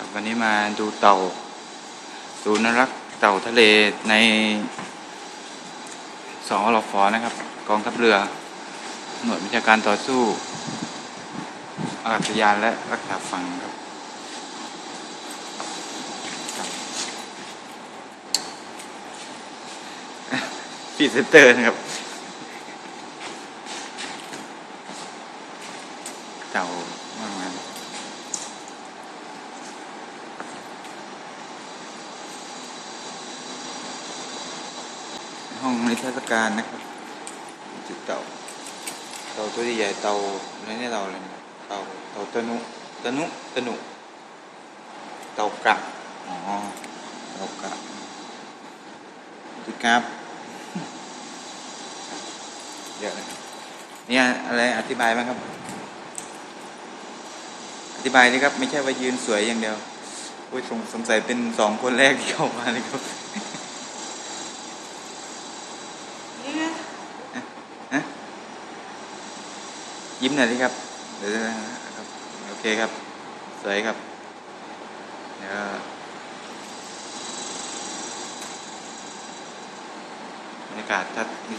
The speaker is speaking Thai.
ครับวันนี้มาดูเต่าศูนย์รักษ์เต่าทะเลในสองอลฟอนะครับ กองทัพเรือ หน่วยบัญชาการต่อสู้อากาศยานและรักษาฝั่งครับครับฟีเซนเตอร์นะครับ เต่ามากมาย ห้องนิทรรศการนะครับจุดเต่าเต่าตัวใหญ่เต่าอะไรเนี่ยเต่าอะไรเนี่ยเตาเตาตนุตนุตนุเตากระอ๋อเตากระดูครับเยอะเลยเนี่ยอะไรอธิบายบ้างครับ อธิบายนี่ครับ ไม่ใช่ว่ายืนสวยอย่างเดียวโอ้ยสงสงสัยเป็นสองคนแรกที่เข้ามาเลยครับฮะ ยิ้มหน่อยดิครับเดี๋ยวครับ โอเคครับ สวยครับเดี๋ยวบรรยากาศทัดนี่